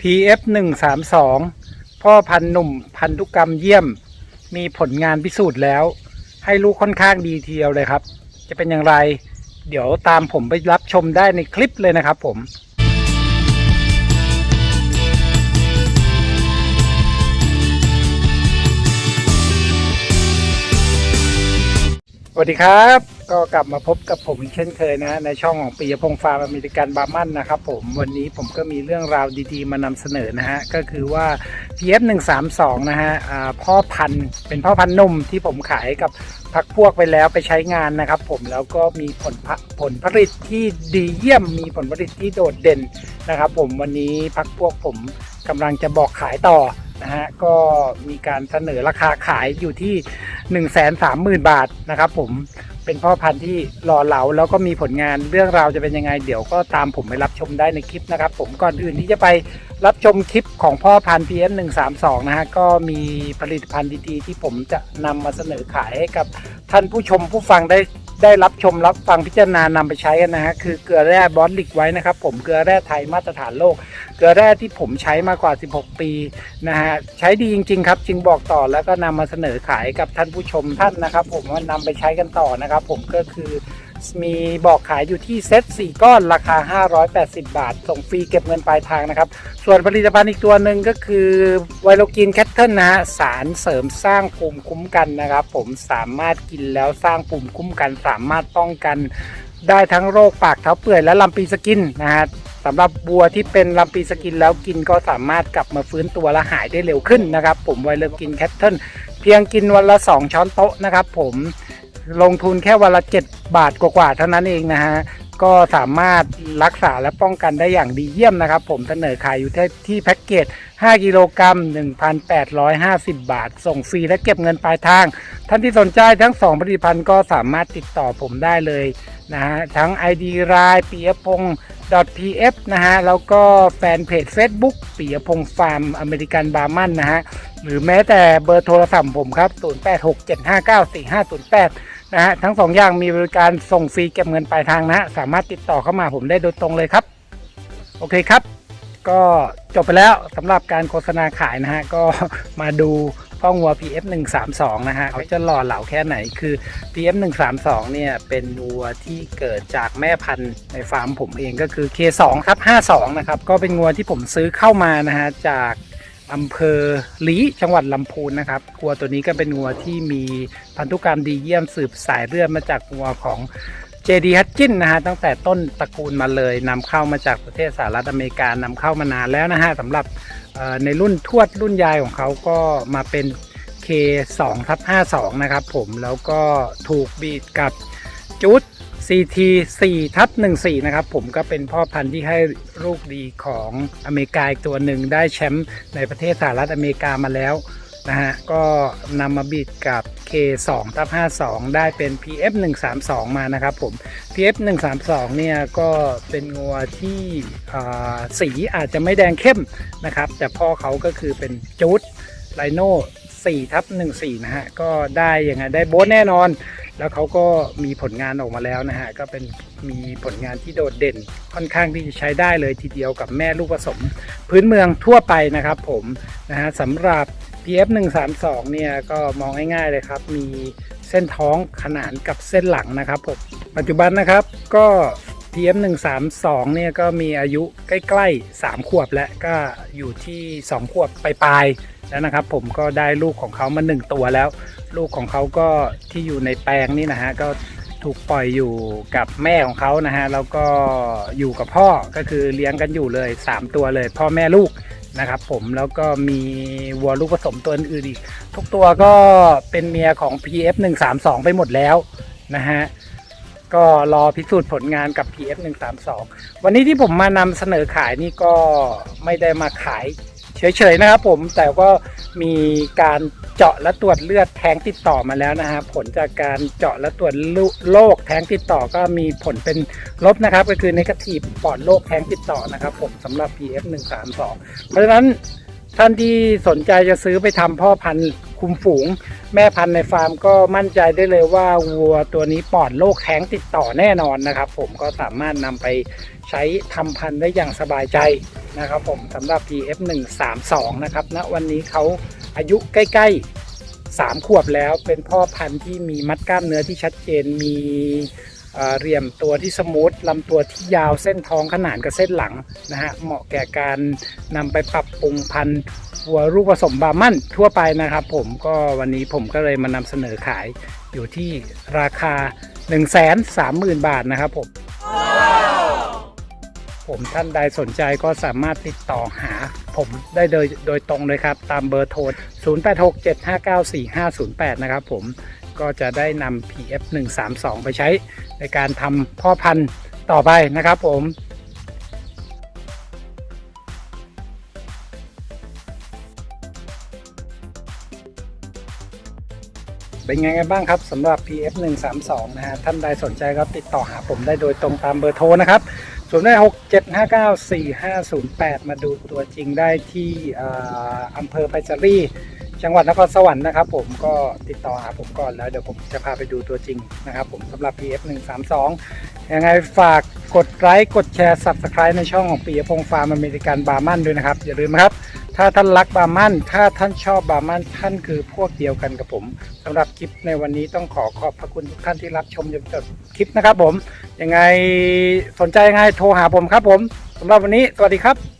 PF 1 3 2พ่อพันธุ์หนุ่มพันธุกรรมเยี่ยม มีผลงานพิสูจน์แล้ว ให้ลูกค่อนข้างดีทีเดียวเลยครับ จะเป็นอย่างไร เดี๋ยวตามผมไปรับชมได้ในคลิปเลยนะครับผมสวัสดีครับ ก็กลับมาพบกับผมเช่นเคยนะ ในช่องของปิยพงฟาร์มอเมริกันบาร์มันนะครับผมวันนี้ผมก็มีเรื่องราวดีๆ มานำเสนอนะฮะ ก็คือว่า PF 1 3 2นะฮะพ่อพันธุ์เป็นพ่อพันธุ์นมที่ผมขายกับพักพวกไปแล้วไปใช้งานนะครับผมแล้วก็มีผลผผลผลิตที่ดีเยี่ยมมีผลผลิตที่โดดเด่นนะครับผมวันนี้พักพวกผมกำลังจะบอกขายต่อนะฮะก็มีการเสนอราคาขายอยู่ที่ 1 3 0 0 0 0 บาทนะครับผม เป็นพ่อพันธุ์ที่หล่อเหลาแล้วก็มีผลงานเรื่องราวจะเป็นยังไง เดี๋ยวก็ตามผมไปรับชมได้ในคลิปนะครับ ผมก่อนอื่นที่จะไปรับชมคลิปของพ่อพันธุ์ PM 1 3 2นะฮะก็มีผลิตภัณฑ์ดีๆ ที่ผมจะนำมาเสนอขายให้กับท่านผู้ชมผู้ฟังได้ ได้รับชมรับฟังพิจารณานำไปใช้กันนะฮะคือเกลือแร่บอสลิกไว้นะครับ ผมเกลือแร่ไทยมาตรฐานโลก เกลือแร่ที่ผมใช้มากว่า 16 ปีนะฮะใช้ดีจริง ๆ ครับ จึงบอกต่อแล้วก็นำมาเสนอขายกับท่านผู้ชมท่านนะครับ ผมว่านำไปใช้กันต่อนะครับ ผมก็คือ มีบอกขายอยู่ที่เซ็ต4 ก้อนราคา 580 บาท ส่งฟรีเก็บเงินปลายทางนะครับ ส่วนผลิตภัณฑ์อีกตัวหนึ่งก็คือไวโรกินแคทเทิลนะฮะ สารเสริมสร้างภูมิคุ้มกันนะครับ ผมสามารถกินแล้วสร้างภูมิคุ้มกัน สามารถป้องกันได้ทั้งโรคปากเท้าเปื่อยและลำปีสกินนะฮะสำหรับบัวที่เป็นลำปีสกินแล้วกินก็สามารถกลับมาฟื้นตัวและหายได้เร็วขึ้นนะครับ ผมไวเลกินแคทเทิลเพียงกินวันละ 2 ช้อนโต๊ะนะครับผม ลงทุนแค่วันละ 7 บาทกว่าๆเท่านั้นเองนะฮะ ก็สามารถรักษาและป้องกันได้อย่างดีเยี่ยมนะครับ ผมเสนอขายอยู่ที่ที่แพ็กเกจ 5 กิโลกรัม 1,850 บาท ส่งฟรีและเก็บเงินปลายทาง ท่านที่สนใจทั้ง 2 ผลิตภัณฑ์ก็สามารถติดต่อผมได้เลยนะฮะ ทั้ง ID รายปียพงศ์ .pf นะฮะ แล้วก็แฟนเพจ Facebook ปียพงศ์ฟาร์มอเมริกันบาร์มันนะฮะ หรือแม้แต่เบอร์โทรศัพท์ผมครับ 0867594508 นะฮะทั้งสองอย่างมีบริการส่งฟรีเก็บเงินปลายทางนะฮะสามารถติดต่อเข้ามาผมได้โดยตรงเลยครับ โอเคครับ ก็จบไปแล้วสำหรับการโฆษณาขายนะฮะก็มาดูพ่องัว PF 1 3 2นะฮะเขาจะหล่อเหลาแค่ไหนคือ PF 1 3 2เนี่ยเป็นวัวที่เกิดจากแม่พันธุ์ในฟาร์มผมเองก็คือ K2 ครับ52นะครับก็เป็นงัวที่ผมซื้อเข้ามานะฮะจาก อำเภอลีจังหวัดลำพูนนะครับงัวตัวนี้ก็เป็นงัวที่มีพันธุกรรมดีเยี่ยมสืบสายเลือดมาจากงัวของเจดีฮัตจินนะฮะตั้งแต่ต้นตระกูลมาเลยนำเข้ามาจากประเทศสหรัฐอเมริกานำเข้ามานานแล้วนะฮะสำหรับในรุ่นทวดรุ่นยายของเขาก็มาเป็น K2 ทับ52 นะครับผมแล้วก็ถูกบีดกับจุด CT 4ทับ14 นะครับ ผมก็เป็นพ่อพันธุ์ที่ให้ลูกดีของอเมริกาอีกตัวหนึ่งได้แชมป์ในประเทศสหรัฐอเมริกามาแล้วนะฮะก็นำมาบิดกับ K2 ทับ52 ได้เป็น PF 132 มานะครับผม PF 132 เนี่ยก็เป็นงัวที่อ่าสีอาจจะไม่แดงเข้มนะครับ แต่พ่อเขาก็คือเป็นจูดไลโน่4ทับ14 นะฮะ ก็ได้ยังไงได้โบสแน่นอน แล้วเขาก็มีผลงานออกมาแล้วนะฮะก็เป็นมีผลงานที่โดดเด่นค่อนข้างที่จะใช้ได้เลยทีเดียวกับแม่ลูกผสม พื้นเมืองทั่วไปนะครับผมนะฮะสำหรับ PF 132เนี่ยก็มองง่ายๆเลยครับ มีเส้นท้องขนานกับเส้นหลังนะครับผมปัจจุบันนะครับก็ PF 132เนี่ยก็มีอายุใกล้ ๆ 3 ขวบและก็อยู่ที่ 2 ขวบปลายๆ แล้วนะครับ ผมก็ได้ลูกของเขามา1ตัวแล้ว ลูกของเขาก็ที่อยู่ในแปลงนี่นะฮะก็ถูกปล่อยอยู่กับแม่ของเขานะฮะแล้วก็อยู่กับพ่อก็คือเลี้ยงกันอยู่เลย 3 ตัวเลย พ่อแม่ลูกนะครับ ผมแล้วก็มีวัวลูกผสมตัวอื่นอีก ทุกตัวก็เป็นเมียของ PF 132 ไปหมดแล้วนะฮะก็รอพิสูจน์ผลงานกับ PF 132 วันนี้ที่ผมมานำเสนอขายนี่ก็ไม่ได้มาขาย เฉยๆนะครับผมแต่ก็มีการเจาะและตรวจเลือดแท้งติดต่อมาแล้วนะฮะผลจากการเจาะและตรวจโรคแท้งติดต่อก็มีผลเป็นลบนะครับ ก็คือในกระถีบปอดโรคแท้งติดต่อนะครับ ผมสำหรับ PF 132เพราะฉะนั้น ท่านที่สนใจจะซื้อไปทำพ่อพันธุ์คุมฝูง แม่พันธุ์ในฟาร์มก็มั่นใจได้เลยว่าวัวตัวนี้ปลอดโรคแท้งติดต่อแน่นอนนะครับ ผมก็สามารถนำไปใช้ทำพันธุ์ได้อย่างสบายใจนะครับ ผมสำหรับ PF 132 นะครับณวันนี้เขาอายุใกล้ๆ 3 ขวบแล้วเป็นพ่อพันธุ์ที่มีมัดกล้ามเนื้อที่ชัดเจนมี เหลี่ยมตัวที่สมูทลำตัวที่ยาวเส้นท้องขนานกับเส้นหลังนะฮะเหมาะแก่การนำไปปรับปรุงพันธุ์วัวลูกผสมบามั่นทั่วไปนะครับ ผมก็วันนี้ผมก็เลยมานำเสนอขายอยู่ที่ราคา 1 3 0 0 0 0 บาทนะครับผม ผมท่านใดสนใจก็สามารถติดต่อหาผมได้โดยโดยตรงเลยครับ ตามเบอร์โทร 0867594508 นะครับผม ก็จะได้นำ PF 132ไปใช้ในการทำพ่อพันธุ์ต่อไปนะครับผมเป็นไงกันบ้างครับสำหรับ PF 132นะฮะท่านใดสนใจก็ติดต่อหาผมได้โดยตรงตามเบอร์โทรนะครับ0 8 6 7 5 9 4 5 0 8มาดูตัวจริงได้ที่ออำเภอไพศาลี จังหวัดนครสวรรค์นะครับผมก็ติดต่อหาผมก่อนแล้วเดี๋ยวผมจะพาไปดูตัวจริงนะครับผมสำหรับ PF 132ยังไงฝากกดไลค์กดแชร์ Subscribe ในช่องของปียพงษ์ฟาร์มอเมริกันบาร์มันด้วยนะครับ อย่าลืมนะครับ ถ้าท่านรักบาร์มันถ้าท่านชอบบาร์มันท่านคือพวกเดียวกันกับผมสำหรับคลิปในวันนี้ต้องขอขอบพระคุณทุกท่านที่รับชมจนจบคลิปนะครับผมยังไงสนใจยังไงโทรหาผมครับผมสำหรับวันนี้สวัสดีครับ